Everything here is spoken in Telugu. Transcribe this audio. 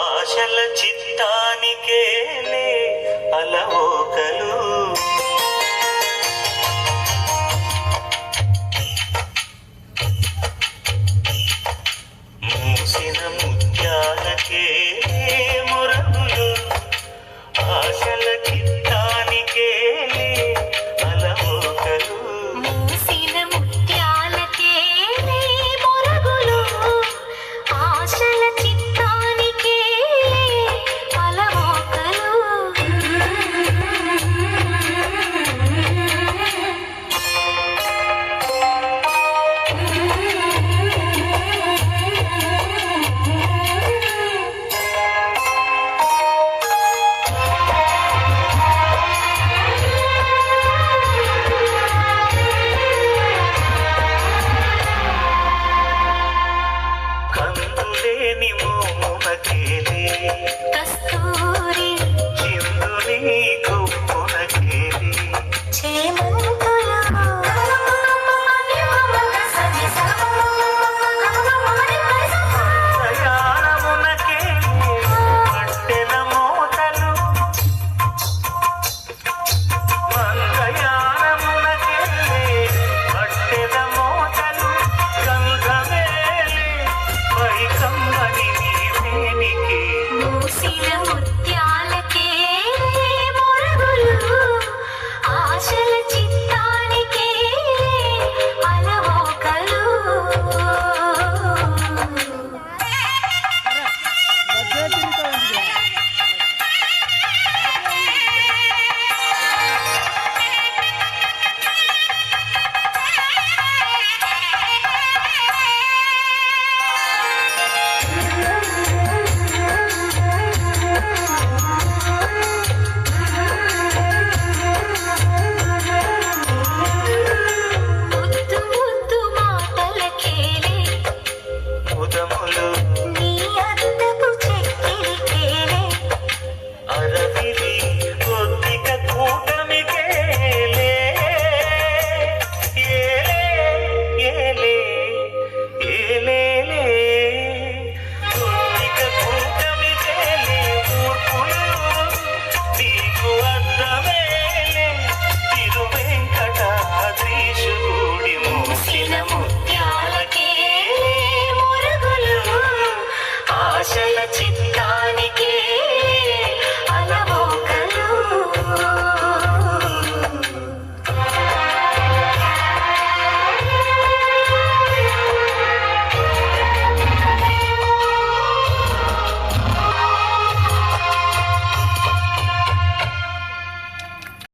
ఆశల చిత్తానికేలే అలవోకలు. మూసిన ముత్యాలకే Thank you.